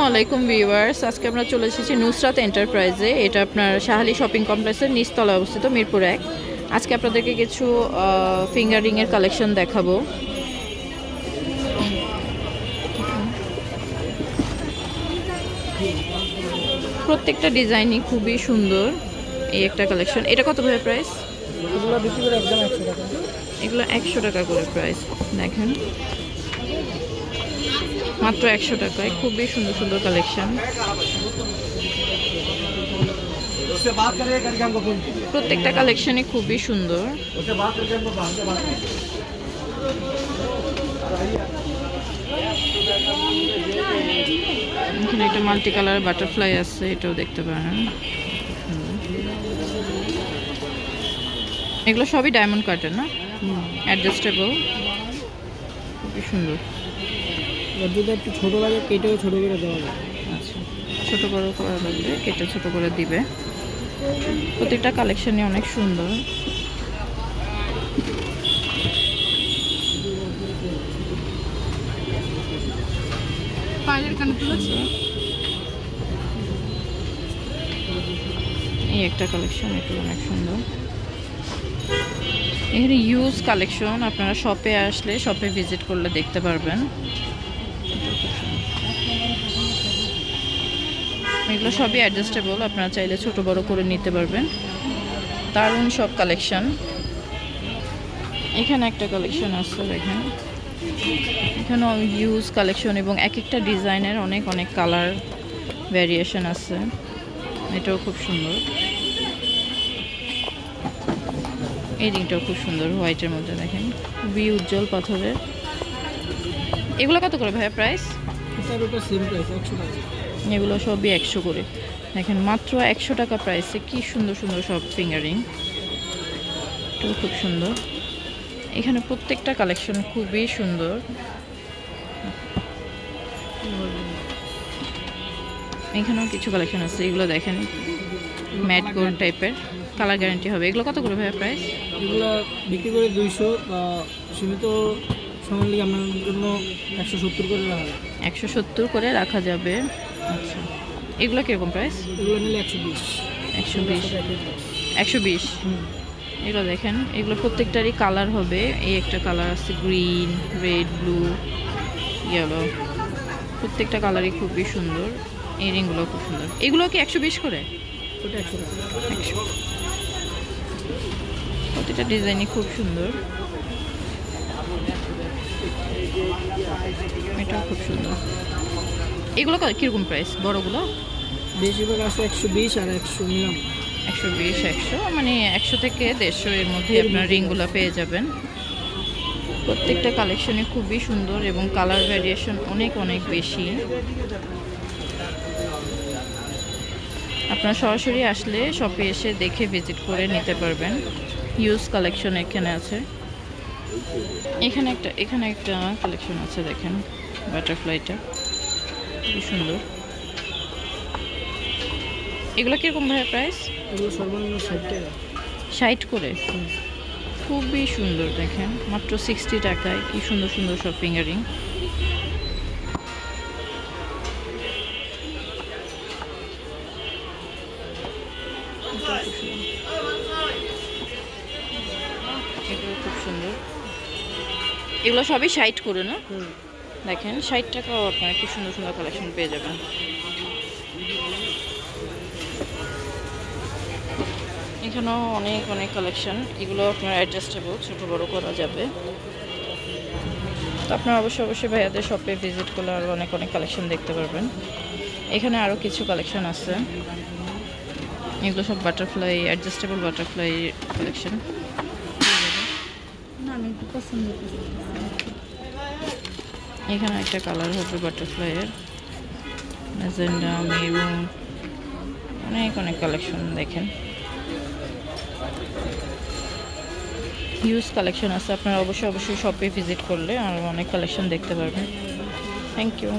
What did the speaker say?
আসসালামু আলাইকুম ভিউয়ার্স। আজকে আমরা চলে এসেছি নুসরাত এন্টারপ্রাইজে। এটা আপনার শাহালি শপিং কমপ্লেক্সের নিচতলা অবস্থিত মিরপুর এক। আজকে আপনাদেরকে কিছু ফিঙ্গারিংয়ের কালেকশন দেখাবো। প্রত্যেকটা ডিজাইনই খুবই সুন্দর এই একটা কালেকশন। এটা কত ভাবে প্রাইস এগুলো করে একদম একশো টাকা। এগুলো একশো টাকা করে প্রাইস দেখেন। মাত্র একশো টাকায়। খুবই সুন্দর সুন্দর কালেকশন প্রত্যেকটা কালেকশনই খুবই সুন্দর। এখানে একটা মাল্টি কালার বাটারফ্লাই আছে এটাও দেখতে পারেন। এগুলো সবই ডায়মন্ড কাটে না? অ্যাডজাস্টেবল খুবই সুন্দর। যদি একটু ছোটো লাগে, কেটেও ছোটো করে দেওয়া যায় আচ্ছা। ছোট বড় করা লাগবে, কেটে ছোট করে দিবে। প্রত্যেকটা কালেকশনই অনেক সুন্দর। তুলেছে এই একটা কালেকশন এটা অনেক সুন্দর। এখানে ইউজ কালেকশন আপনারা শপে আসলে শপে ভিজিট করলে দেখতে পারবেন। এগুলো সবই অ্যাডজাস্টেবল আপনারা চাইলে ছোট বড় করে নিতে পারবেন। দারুণ সব কালেকশন এখানে একটা কালেকশন আছে, দেখেন। এখানেও ইউজ কালেকশন এবং এক একটা ডিজাইনের অনেক অনেক কালার ভ্যারিয়েশন আছে। এটাও খুব সুন্দর। এই রিংটাও খুব সুন্দর হোয়াইটের মধ্যে দেখেন। খুবই উজ্জ্বল পাথরের। এগুলো কত করে ভাইয়া প্রাইস প্রাইস একশো টাকা। এগুলো সবই একশো করে। দেখেন মাত্র একশো টাকা প্রাইসে কি সুন্দর সুন্দর সব ফিঙ্গারিং এটাও খুব সুন্দর। এখানে প্রত্যেকটা কালেকশন খুবই সুন্দর। এখানেও কিছু কালেকশন আছে এগুলো দেখেন ম্যাট গোল্ড টাইপের কালার গ্যারান্টি হবে। এগুলো কত করে ভাইয়া প্রাইস এগুলো বিক্রি করে দুইশো সীমিত সময় আপনার জন্য একশো সত্তর করে রাখা একশো সত্তর করে রাখা যাবে। আচ্ছা। এগুলো কীরকম প্রাইস এগুলো নিলে একশো বিশ। একশো বিশ। একশো বিশ? এগুলো দেখেন এগুলো প্রত্যেকটারই কালার হবে। এই একটা কালার আছে গ্রিন রেড ব্লু ইয়েলো প্রত্যেকটা কালারই খুবই সুন্দর। এই রিংগুলো খুব সুন্দর। এগুলো কি একশো বিশ করে? ওটা একশো একশো। প্রতিটা ডিজাইনই খুব সুন্দর। এটাও খুব সুন্দর। এগুলো কীরকম প্রাইস বড়গুলো? বেশিরভাগ আছে একশো বিশ আর একশো একশো বিশ একশো মানে একশো থেকে দেড়শো এর মধ্যে আপনার রিংগুলো পেয়ে যাবেন। প্রত্যেকটা কালেকশনই খুবই সুন্দর এবং কালার ভ্যারিয়েশন অনেক অনেক বেশি। আপনারা সরাসরি আসলে শপে এসে দেখে ভিজিট করে নিতে পারবেন। ইউজ কালেকশন এখানে আছে। এখানে একটা এখানে একটা কালেকশন আছে দেখেন বাটারফ্লাইটা সুন্দর। এগুলো কীরকম ভাই প্রাইস এগুলো সর্বনিম্ন ষাট টাকা। ষাট করে? খুবই সুন্দর দেখেন মাত্র সিক্সটি টাকায় কি সুন্দর সুন্দর সব ফিঙ্গারিং এগুলো খুব সুন্দর। এগুলো সবই ষাট করে না? দেখেন, ষাট টাকাও আপনারা কি সুন্দর সুন্দর কালেকশন পেয়ে যাবেন। এখানেও অনেক অনেক কালেকশন এগুলো আপনার অ্যাডজাস্টেবল ছোটো, বড়ো করা যাবে। তো আপনারা অবশ্যই অবশ্যই ভাইয়াদের শপে ভিজিট করলে আরও অনেক অনেক কালেকশন দেখতে পারবেন। এখানে আরও কিছু কালেকশন আছে। এগুলো সব বাটারফ্লাই অ্যাডজাস্টেবল বাটারফ্লাই কালেকশন না, আমি একটু পছন্দ করি। এখানে একটা কালার হবে বাটারফ্লাইয়ের মেজেন্ডা মেরুন অনেক অনেক কালেকশন দেখেন। হিউজ কালেকশন আছে, আপনারা অবশ্যই অবশ্যই শপে ভিজিট করলে আর অনেক কালেকশন দেখতে পারবেন। Thank you